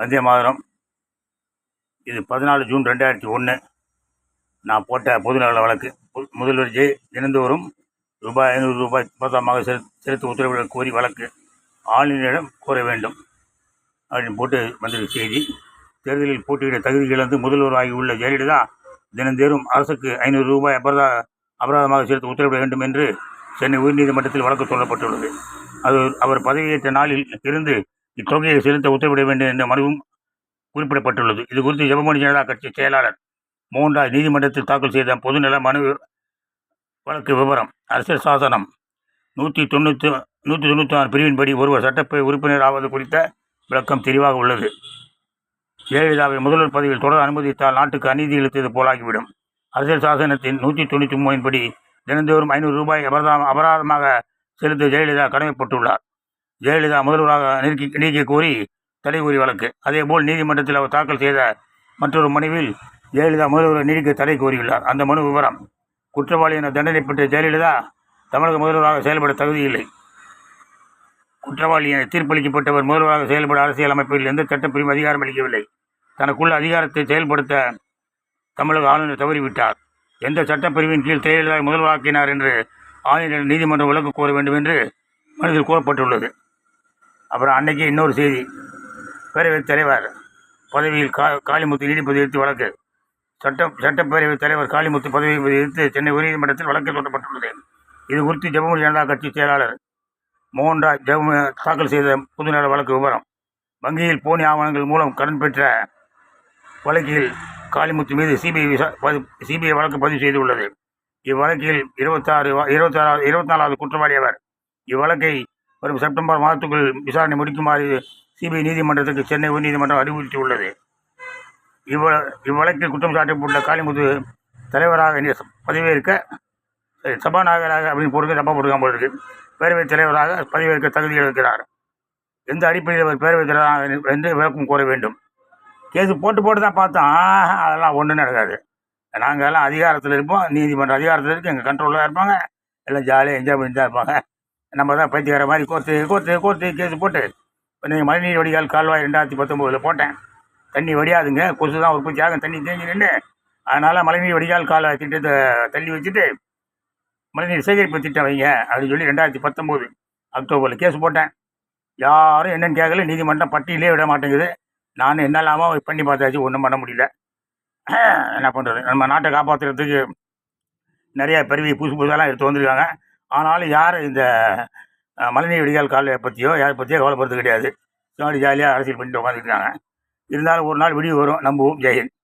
வந்தே மாதிரம். இது பதினாலு ஜூன் ரெண்டாயிரத்தி ஒன்று நான் போட்ட பொதுநல வழக்கு. முதல்வர் ஜெய் தினந்தோறும் ரூபாய் ஐநூறு ரூபாய் மொத்தமாக செலு செலுத்த உத்தரவிட கோரி வழக்கு. ஆளுநரிடம் கோர வேண்டும். அப்படின்னு போட்டு வந்திருக்க செய்தி. தேர்தலில் போட்டியிட தகுதி இழந்து முதல்வர் ஆகியுள்ள ஜெயலலிதா தினந்தேறும் அரசுக்கு ஐநூறு ரூபாய் அபராத அபராதமாக செலுத்த உத்தரவிட வேண்டும் என்று சென்னை உயர்நீதிமன்றத்தில் வழக்கு சொல்லப்பட்டுள்ளது. அது அவர் பதவியேற்ற நாளில் இருந்து இத்தொகையை செலுத்த உத்தரவிட வேண்டும் என்ற மனுவும் குறிப்பிடப்பட்டுள்ளது. இது குறித்து ஜெபமணி ஜனதா கட்சி செயலாளர் மோகன்ராஜ் நீதிமன்றத்தில் தாக்கல் செய்த பொதுநல மனு வழக்கு விவரம் அரசியல் சாசனம் நூற்றி தொண்ணூற்றி நூற்றி தொண்ணூற்றி ஆறு பிரிவின்படி ஒருவர் சட்டப்பேரவை உறுப்பினர் ஆவது குறித்த விளக்கம் தெளிவாக உள்ளது. ஜெயலலிதாவை முதல்வர் பதவியில் தொடர அனுமதித்தால் நாட்டுக்கு அநீதி இழுத்தது போலாகிவிடும். அரசியல் சாசனத்தின் நூற்றி தொண்ணூற்றி மூணின்படி தினந்தோறும் ஐநூறு ரூபாய் அபராதம் அபராதமாக செலுத்த ஜெயலலிதா கடமைப்பட்டுள்ளார். ஜெயலலிதா முதல்வராக நீக்கி நீக்கி கோரி தடை கூறி வழக்கு. அதேபோல் நீதிமன்றத்தில் அவர் தாக்கல் செய்த மற்றொரு மனுவில் ஜெயலலிதா முதல்வரை நீடிக்க தடை கோரியுள்ளார் அந்த மனு விவரம். குற்றவாளி என தண்டனை பெற்ற ஜெயலலிதா தமிழக முதல்வராக செயல்பட தகுதியில்லை. குற்றவாளி என தீர்ப்பளிக்கப்பட்டவர் முதல்வராக செயல்பட அரசியல் அமைப்பில் எந்த சட்டப்பிரிவு அதிகாரம் அளிக்கவில்லை. தனக்குள்ள அதிகாரத்தை செயல்படுத்த தமிழக ஆளுநர் தவறிவிட்டார். எந்த சட்டப்பிரிவின் கீழ் ஜெயலலிதா முதல்வராக்கினார் என்று ஆளுநர் நீதிமன்றம் விளக்கு கோர வேண்டும் என்று மனதில் கூறப்பட்டுள்ளது. அப்புறம் அன்றைக்கி இன்னொரு செய்தி. பேரவைத் தலைவர் பதவியில் கா காளிமுத்து நீடிப்பது எதிர்த்து வழக்கு. சட்ட சட்டப்பேரவைத் தலைவர் காளிமுத்து பதவியை எதிர்த்து சென்னை உயர்நீதிமன்றத்தில் வழக்கு தொடரப்பட்டுள்ளது இது குறித்து ஜெகமூரி ஜனதா கட்சி செயலாளர் மோகன்ராஜ் ஜெகம தாக்கல் செய்த புதுநல வழக்கு விவரம். வங்கியில் போனி ஆவணங்கள் மூலம் கடன் பெற்ற வழக்கில் காளிமுத்து மீது சிபிஐ விசா சிபிஐ வழக்கு பதிவு செய்துள்ளது. இவ்வழக்கில் இருபத்தாறு இருபத்தாறாவது இருபத்தி நாலாவது குற்றவாளி அவர் இவ்வழக்கை வரும். செப்டம்பர் மாதத்துக்குள் விசாரணை முடிக்குமாறு சிபிஐ நீதிமன்றத்துக்கு சென்னை உயர்நீதிமன்றம் அறிவுறுத்தியுள்ளது. இவ்வ இவ்வழக்கில் குற்றம் சாட்டப்பட்டுள்ள காளிமுத்து தலைவராக பதவியேற்க சரி, சபாநாயகராக அப்படின்னு பொறுக்க தப்பா போட்டுக்காம போல இருக்கு. பேரவைத் தலைவராக பதவியேற்க தகுதி இருக்கிறார் எந்த அடிப்படையில் அவர் பேரவைத் தலைவராக என்று விளக்கம் கோர வேண்டும். கேஸ் போட்டு போட்டு தான் பார்த்தோம். ஆஹா, அதெல்லாம் ஒன்றும் நடக்காது. நாங்கள் எல்லாம் அதிகாரத்தில் இருப்போம். நீதிமன்றம் அதிகாரத்தில் இருக்கு. எங்கள் கண்ட்ரோலில் இருப்பாங்க. எல்லாம் ஜாலியாக என்ஜாய் பண்ணி தான் இருப்பாங்க. நம்ம தான் பைத்தியக்கார மாதிரி கோர்த்து கோர்த்து கோர்த்து கேஸ் போட்டு இப்போ நீங்கள் மழைநீர் வடிகால் கால்வாய் ரெண்டாயிரத்தி பத்தொம்போதில் போட்டேன். தண்ணி வடியாதுங்க. கொசு தான் உற்பத்தி ஆகும். தண்ணி தேங்கி நின்று அதனால் மழைநீர் வடிகால் கால்வாய் திட்டத்தை தள்ளி வச்சுட்டு மழைநீர் சேகரிப்பு திட்டம் வைங்க அப்படின்னு சொல்லி ரெண்டாயிரத்தி பத்தொம்போது அக்டோபரில் கேஸ் போட்டேன். யாரும் என்னென்னு கேட்கல நீதிமன்றம் பட்டியலே விட மாட்டேங்குது. நானும் என்னெல்லாமோ பண்ணி பார்த்தாச்சு. ஒன்றும் பண்ண முடியல. என்ன பண்ணுறது நம்ம நாட்டை காப்பாற்றுறதுக்கு நிறையா பெருவி புதுசு புதுசாலாம் எடுத்து வந்திருக்காங்க. ஆனாலும் யார் இந்த மழைநீர் வடிகால் கால்வாயை பற்றியோ யாரை பற்றியோ கவலைப்படுறது கிடையாது. ஜாலி ஜாலியாக அரசியல் பண்ணிட்டு உட்காந்துருக்காங்க இருந்தாலும் ஒரு நாள் விடிவு வரும். நம்புவோம். ஜெயஹிந்த்